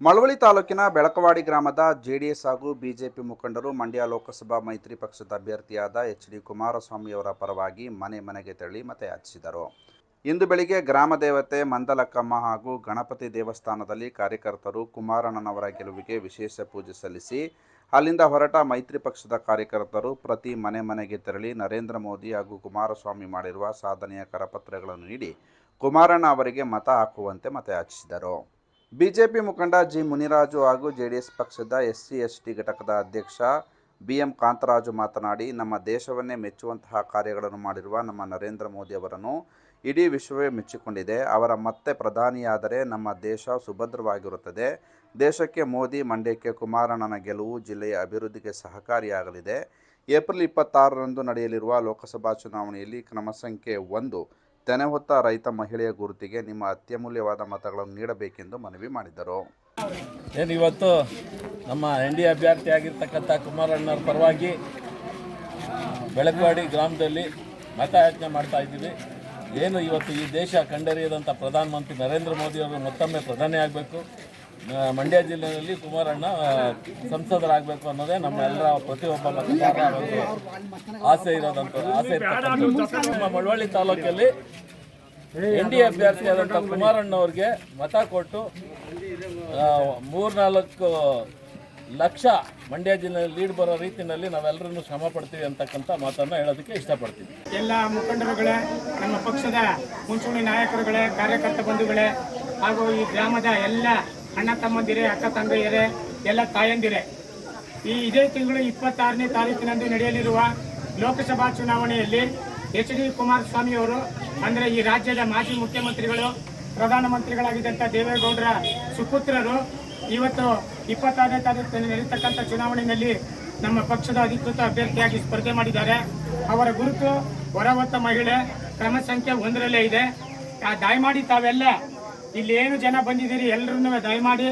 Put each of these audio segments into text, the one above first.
ಮಳವಳ್ಳಿ ತಾಲೂಕಿನ ಬೆಳಕವಾಡಿ ಗ್ರಾಮದ ಜೆಡಿಎಸ್ ಹಾಗೂ ಬಿಜೆಪಿ ಮುಖಂಡರು ಮಂಡ್ಯ ಲೋಕಸಭಾ ಮೈತ್ರಿ ಪಕ್ಷದ ಅಭ್ಯರ್ಥಿಯಾದ ಎಚ್ ಡಿ ಕುಮಾರಸ್ವಾಮಿಯವರ ಪರವಾಗಿ ಮನೆ ಮನೆಗೆ ತೆರಳಿ ಮತಯಾಚಿಸಿದರು. ಇಂದು ಬೆಳಿಗ್ಗೆ ಗ್ರಾಮ ದೇವತೆ ಮಂದಲಕ್ಕಮ್ಮ ಹಾಗೂ ಗಣಪತಿ ದೇವಸ್ಥಾನದಲ್ಲಿ ಕಾರ್ಯಕರ್ತರು ಕುಮಾರಣ್ಣನವರ ಗೆಲುವಿಗೆ ವಿಶೇಷ ಪೂಜೆ ಸಲ್ಲಿಸಿ, ಅಲ್ಲಿಂದ ಹೊರಟ ಮೈತ್ರಿ ಪಕ್ಷದ ಕಾರ್ಯಕರ್ತರು ಪ್ರತಿ ಮನೆ ಮನೆಗೆ ತೆರಳಿ ನರೇಂದ್ರ ಮೋದಿ ಹಾಗೂ ಕುಮಾರಸ್ವಾಮಿ ಮಾಡಿರುವ ಸಾಧನೆಯ ಕರಪತ್ರಗಳನ್ನು ನೀಡಿ ಕುಮಾರಣ್ಣ ಅವರಿಗೆ ಮತ ಹಾಕುವಂತೆ ಮತಯಾಚಿಸಿದರು. ಬಿಜೆಪಿ ಮುಖಂಡ ಜಿ ಮುನಿರಾಜು ಹಾಗೂ ಜೆಡಿಎಸ್ ಪಕ್ಷದ ಎಸ್ಸಿ, ಎಸ್ಟಿ ಘಟಕದ ಅಧ್ಯಕ್ಷ ಬಿಎಂ ಕಾಂತರಾಜು ಮಾತನಾಡಿ, ನಮ್ಮ ದೇಶವನ್ನೇ ಮೆಚ್ಚುವಂತಹ ಕಾರ್ಯಗಳನ್ನು ಮಾಡಿರುವ ನಮ್ಮ ನರೇಂದ್ರ ಮೋದಿ ಅವರನ್ನು ಇಡೀ ವಿಶ್ವವೇ ಮೆಚ್ಚಿಕೊಂಡಿದೆ. ಅವರ ಮತ್ತೆ ಪ್ರಧಾನಿಯಾದರೆ ನಮ್ಮ ದೇಶ ಸುಭದ್ರವಾಗಿರುತ್ತದೆ. ದೇಶಕ್ಕೆ ಮೋದಿ, ಮಂಡ್ಯಕ್ಕೆ ಕುಮಾರಣ್ಣನ ಗೆಲುವು ಜಿಲ್ಲೆಯ ಅಭಿವೃದ್ಧಿಗೆ ಸಹಕಾರಿಯಾಗಲಿದೆ. ಏಪ್ರಿಲ್ ಇಪ್ಪತ್ತಾರರಂದು ನಡೆಯಲಿರುವ ಲೋಕಸಭಾ ಚುನಾವಣೆಯಲ್ಲಿ ಕ್ರಮ ಸಂಖ್ಯೆ ಒಂದು ತೆನೆ ಹೊತ್ತ ರೈತ ಮಹಿಳೆಯ ಗುರುತಿಗೆ ನಿಮ್ಮ ಅತ್ಯಮೂಲ್ಯವಾದ ಮತಗಳನ್ನು ನೀಡಬೇಕೆಂದು ಮನವಿ ಮಾಡಿದರು. ಏನು ಇವತ್ತು ನಮ್ಮ ಎನ್ ಡಿ ಅಭ್ಯರ್ಥಿ ಆಗಿರ್ತಕ್ಕಂಥ ಕುಮಾರಣ್ಣವ್ರ ಪರವಾಗಿ ಬೆಳಕವಾಡಿ ಗ್ರಾಮದಲ್ಲಿ ಮತಯಾಚನೆ ಮಾಡ್ತಾ ಇದ್ದೀವಿ. ಏನು ಇವತ್ತು ಈ ದೇಶ ಕಂಡರಿಯದಂಥ ಪ್ರಧಾನಮಂತ್ರಿ ನರೇಂದ್ರ ಮೋದಿ ಅವರು ಮತ್ತೊಮ್ಮೆ ಪ್ರಧಾನಿ ಆಗಬೇಕು. ಮಂಡ್ಯ ಜಿಲ್ಲೆಯಲ್ಲಿ ಕುಮಾರಣ್ಣ ಸಂಸದರಾಗಬೇಕು ಅನ್ನೋದೇ ನಮ್ಮ ಎಲ್ಲರ ಪ್ರತಿಯೊಬ್ಬ ಮತದಾರರ ಒಂದು ಆಸೆ ಇರೋದಂತ ಆಸೆ ಇರ್ತಕ್ಕಂಥದ್ದು. ನಮ್ಮ ಮಳವಳ್ಳಿ ತಾಲೂಕಲ್ಲಿ ಎನ್ ಡಿ ಅಭ್ಯರ್ಥಿಯಾದಂಥ ಕುಮಾರಣ್ಣವ್ರಿಗೆ ಮತ ಕೊಟ್ಟು ಮೂರ್ನಾಲ್ಕು ಲಕ್ಷ ಮಂಡ್ಯ ಜಿಲ್ಲೆಯಲ್ಲಿ ಲೀಡ್ ಬರೋ ರೀತಿಯಲ್ಲಿ ನಾವೆಲ್ಲರೂ ಶ್ರಮ ಪಡ್ತೀವಿ ಅಂತಕ್ಕಂಥ ಮಾತನ್ನು ಹೇಳೋದಕ್ಕೆ ಇಷ್ಟಪಡ್ತೀವಿ ಎಲ್ಲ ಮುಖಂಡರುಗಳೇ ನಮ್ಮ ಪಕ್ಷದ ಮುಂಚೂಣಿ ನಾಯಕರುಗಳೇ ಕಾರ್ಯಕರ್ತ ಬಂಧುಗಳೇ ಹಾಗೂ ಈ ಗ್ರಾಮದ ಎಲ್ಲ ಅಣ್ಣ ತಮ್ಮಂದಿರೆ, ಅಕ್ಕ ತಂಗಿಯರೇ, ಎಲ್ಲ ತಾಯಂದಿರೇ. ಈ ಇದೇ ತಿಂಗಳು ಇಪ್ಪತ್ತಾರನೇ ತಾರೀಕಿನಂದು ನಡೆಯಲಿರುವ ಲೋಕಸಭಾ ಚುನಾವಣೆಯಲ್ಲಿ ಎಚ್ ಡಿ ಕುಮಾರಸ್ವಾಮಿ ಅವರು, ಅಂದರೆ ಈ ರಾಜ್ಯದ ಮಾಜಿ ಮುಖ್ಯಮಂತ್ರಿಗಳು, ಪ್ರಧಾನಮಂತ್ರಿಗಳಾಗಿದ್ದಂಥ ದೇವೇಗೌಡರ ಸುಪುತ್ರರು, ಇವತ್ತು ಇಪ್ಪತ್ತಾರನೇ ತಾರೀಕು ನಡೀತಕ್ಕಂಥ ಚುನಾವಣೆಯಲ್ಲಿ ನಮ್ಮ ಪಕ್ಷದ ಅಧಿಕೃತ ಅಭ್ಯರ್ಥಿಯಾಗಿ ಸ್ಪರ್ಧೆ ಮಾಡಿದ್ದಾರೆ. ಅವರ ಗುರುತು ಹೊರಹೊತ್ತ ಮಹಿಳೆ ಕ್ರಮ ಸಂಖ್ಯೆ ಒಂದರಲ್ಲೇ ಇದೆ. ಆ, ದಯಮಾಡಿ ತಾವೆಲ್ಲ ಇಲ್ಲಿ ಏನು ಜನ ಬಂದಿದ್ದೀರಿ ಎಲ್ಲರನ್ನೂ ದಯಮಾಡಿ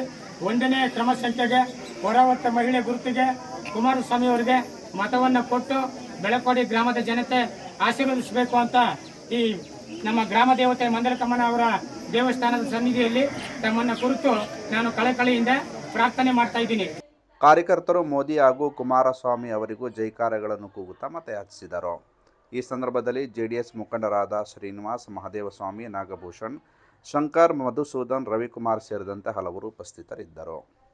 ಒಂದನೇ ಕ್ರಮ ಸಂಖ್ಯೆಗೆ ಹೊರವತ್ತ ಮಹಿಳೆ ಗುರುತಿಗೆ ಕುಮಾರಸ್ವಾಮಿ ಅವರಿಗೆ ಮತವನ್ನು ಕೊಟ್ಟು ಬೆಳಕೋಡಿ ಗ್ರಾಮದ ಜನತೆ ಆಶೀರ್ವದಿಸಬೇಕು ಅಂತ ಈ ನಮ್ಮ ಗ್ರಾಮ ದೇವತೆ ಮಂದಲಕಮ್ಮನ ಅವರ ದೇವಸ್ಥಾನದ ಸನ್ನಿಧಿಯಲ್ಲಿ ತಮ್ಮನ್ನು ಕುರಿತು ನಾನು ಕಳೆಕಳೆಯಿಂದ ಪ್ರಾರ್ಥನೆ ಮಾಡ್ತಾ ಇದ್ದೀನಿ. ಕಾರ್ಯಕರ್ತರು ಮೋದಿ ಹಾಗೂ ಕುಮಾರಸ್ವಾಮಿ ಅವರಿಗೂ ಜೈಕಾರಗಳನ್ನು ಕೂಗುತ್ತಾ ಮತಯಾಚಿಸಿದರು. ಈ ಸಂದರ್ಭದಲ್ಲಿ ಜೆಡಿಎಸ್ ಮುಖಂಡರಾದ ಶ್ರೀನಿವಾಸ್ ಮಹದೇವಸ್ವಾಮಿ, ನಾಗಭೂಷಣ್ ಶಂಕರ್ ಮಧುಸೂದನ್ ರವಿಕುಮಾರ್ ಸೇರಿದಂತೆ ಹಲವರು ಉಪಸ್ಥಿತರಿದ್ದರು.